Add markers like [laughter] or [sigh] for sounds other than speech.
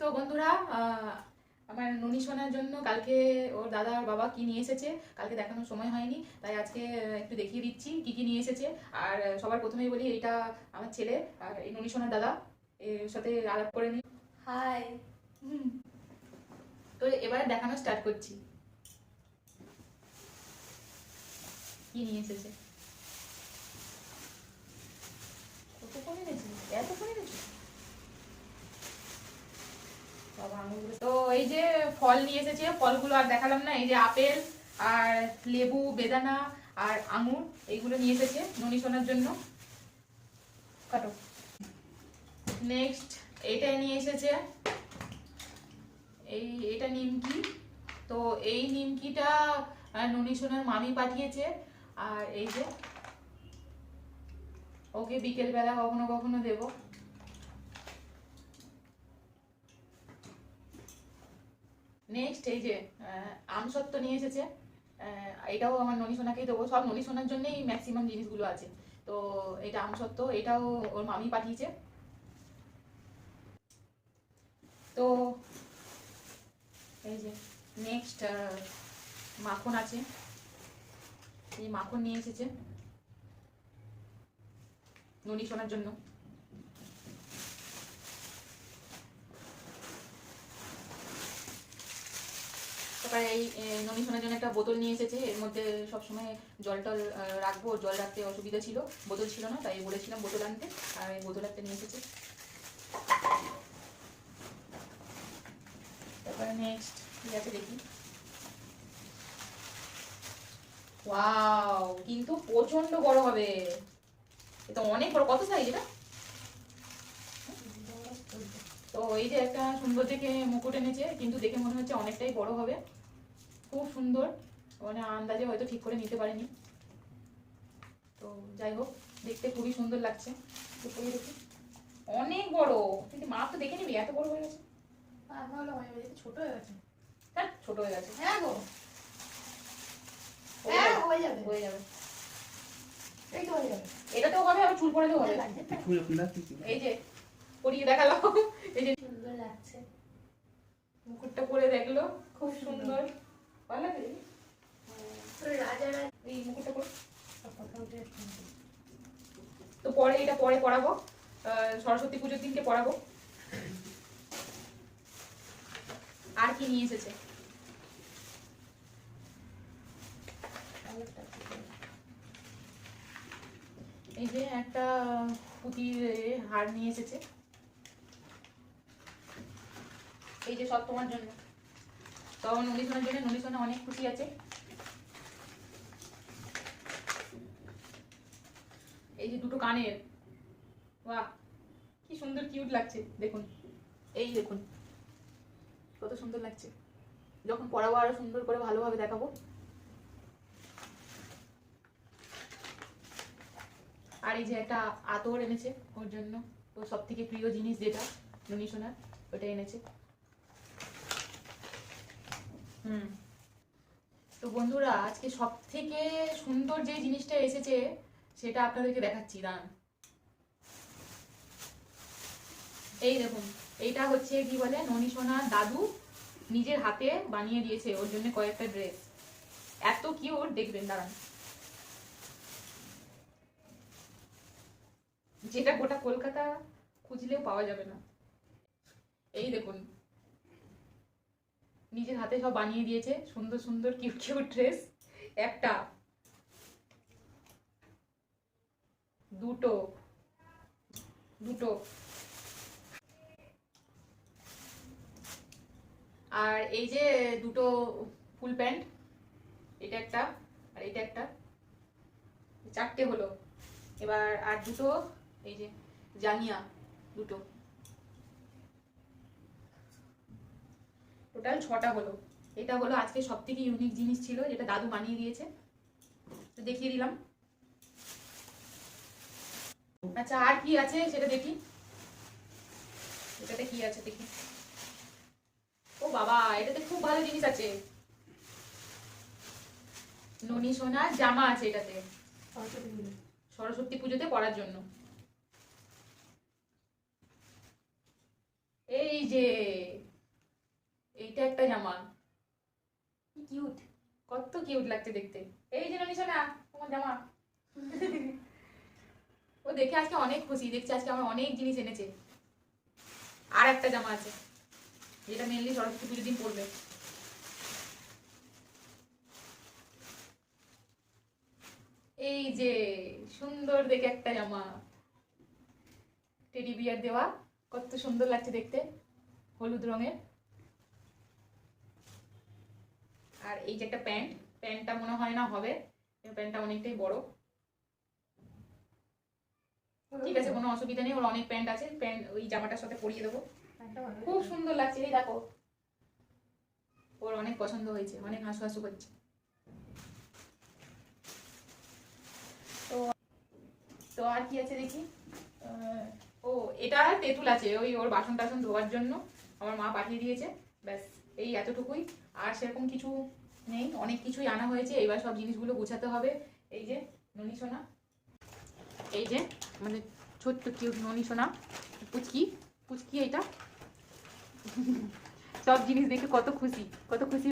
তো বন্ধুরা আমার ননি শোনার জন্য কালকে ওর দাদা আর বাবা কি নিয়ে এসেছে কালকে দেখানোর সময় হয়নি তাই আজকে একটু দেখিয়ে দিচ্ছি কি কি নিয়ে এসেছে। আর সবার প্রথমেই বলি এটা আমার ছেলে আর এই ননি সোনার দাদা এর সাথে আলাপ করে নিই হাই। তো এবারে দেখানো স্টার্ট করছি। কি নিয়ে এসেছে কত ফোন এনেছি এত ফোন এনেছি বাবা আঙুরগুলো তো এই যে ফল নিয়ে এসেছে। ফলগুলো আর দেখালাম না, এই যে আপেল আর লেবু, বেদানা আর আঙুর, এইগুলো নিয়ে এসেছে ননি সোনার জন্য। কাটো। নেক্সট এইটা নিয়ে এসেছে। এই, এটা নিমকি। তো এই নিমকিটা ননি সোনার মামি পাঠিয়েছে। আর এই যে, ওকে বিকেলবেলা কখনো কখনো দেব। নেক্সট এই যে আমসত্ত্ব নিয়ে এসেছে। এটাও আমার ননি সোনাকেই দেবো। সব ননি সোনার জন্যই ম্যাক্সিমাম জিনিসগুলো আছে। তো এটা আমসত্ত্ব, এটাও ওর মামি পাঠিয়েছে। তো এই যে নেক্সট মাখন আছে। এই মাখন নিয়ে এসেছে। ননি সোনার জন্য। তারপরে এই এ, ননি শোনার জন্য একটা বোতল নিয়ে এসেছে। এর মধ্যে সবসময় জল টল রাখব। জল রাখতে অসুবিধা ছিল বোতল ছিল না তাই বলেছিলাম বোতল আনতে আর এই বোতল একটা নিয়ে এসেছে। তারপরে নেক্সট কি আছে দেখি? ওয়াও কিন্তু প্রচণ্ড বড় হবে। এটা অনেক বড় কত সাইজ এটা? তো এই যে একটা সুন্দর দেখে মুকুট এনেছে কিন্তু দেখে মনে হচ্ছে অনেকটাই বড় হবে। খুব সুন্দর। মানে আন্দাজে হয়তো ঠিক করে নিতে পারেনি। তো যাই হোক দেখতে খুবই সুন্দর লাগছে। দেখি অনেক বড়। কিন্তু মা তো দেখে নিবি এত বড় হয়ে গেছে। হয়ে ছোট হয়ে গেছে। হ্যাঁ ছোট হয়ে গেছে। হ্যাঁ গো। হ্যাঁ যাবে, হয়ে যাবে। হয়ে যাবে। এই তো হয়ে হবে আবার চুল হবে এই যে পরিয়ে দেখাল। এই যে সুন্দর লাগছে। মুকুটটা পরে দেখল। খুব সুন্দর ভালো লাগে পুরো রাজা রাজা এই মুকুটটা পরে কথা উঠে তো পরে এটা পরে পড়াবো সরস্বতী পুজোর দিনকে পড়াবো আর কি নিয়ে এসেছে? এই যে একটা পুঁতির হার নিয়ে এসেছে। এই যে সব তোমার জন্য। তখন আমার নলিশোনার জন্য নলিশোনা অনেক খুশি আছে। এই যে দুটো কানের। বাহ, কি সুন্দর কিউট লাগছে, দেখুন। এই দেখুন, কত সুন্দর লাগছে। যখন পড়াবো আরও সুন্দর করে ভালোভাবে দেখাবো। আর এই যে একটা আতর এনেছে ওর জন্য। ওর সব থেকে প্রিয় জিনিস যেটা, নুনি সোনার, ওটা এনেছে। হুম। তো বন্ধুরা, আজকে সব থেকে সুন্দর যে জিনিসটা এসেছে সেটা আপনাদেরকে দেখাচ্ছি, দাঁড়ান। এই দেখুন, এইটা হচ্ছে কি বলে ননী সোনা দাদু নিজের হাতে বানিয়ে দিয়েছে, ওর জন্য কয়েকটা ড্রেস এত কিউট দেখবেন, দাঁড়ান। যেটা গোটা কলকাতা খুঁজলেও পাওয়া যাবে না। এই দেখুন, নিজের হাতে সব বানিয়ে দিয়েছে, সুন্দর সুন্দর কিউট কিউট ড্রেস একটা দুটো। দুটো। আর এই যে দুটো ফুল প্যান্ট, এটা একটা আর এটা একটা, চারটে হলো। এবার আর দুটো, এই যে জাঙ্গিয়া, দুটো। টোটাল ছটা হলো। এটা হলো আজকে সব থেকে ইউনিক জিনিস ছিল, যেটা দাদু বানিয়ে দিয়েছে। তো দেখিয়ে দিলাম। আচ্ছা আর কি আছে সেটা দেখি। এটাতে কি আছে দেখি। ও বাবা, এটাতে খুব ভালো জিনিস আছে। ননি সোনার জামা আছে এটাতে। সরস্বতী পুজোতে পরার জন্য। এই যে এটা একটা জামা। কিউট কত কিউট লাগছে দেখতে। এই যে ননিশা না তোমার জামা। [laughs] ও দেখে আজকে অনেক খুশি, দেখছে আজকে আমার অনেক জিনিস এনেছে। আর একটা জামা আছে, যেটা মেনলি সরস্বতী পুজোর দিন পরবে। এই যে সুন্দর দেখে একটা জামা। টেডি বিয়ার দেওয়া, কত সুন্দর লাগছে দেখতে, হলুদ রঙের। আর এই যে একটা প্যান্ট, প্যান্টটা মনে হয় না হবে, প্যান্টটা অনেকটাই বড়। ঠিক আছে, কোনো অসুবিধা নেই, ওর অনেক প্যান্ট আছে, প্যান্ট, ওই জামাটার সাথে পরিয়ে দেবো। খুব সুন্দর লাগছে, এই দেখো। ওর অনেক পছন্দ হয়েছে, অনেক হাসু হাসু করছে। তো তো আর কি আছে দেখি? ও, এটা তেঁতুল আছে, ওই ওর বাসন টাসন ধোয়ার জন্য আমার মা পাঠিয়ে দিয়েছে। ব্যাস, এই এতটুকুই। আর সেরকম কিছু নেই, অনেক কিছুই আনা হয়েছে, এবার সব জিনিসগুলো গুছাতে হবে। এই যে, ননি সোনা। এই যে মানে ছোট্ট কিউট ননি সোনা, পুচকি পুচকি এইটা। সব জিনিস দেখে কত খুশি কত খুশি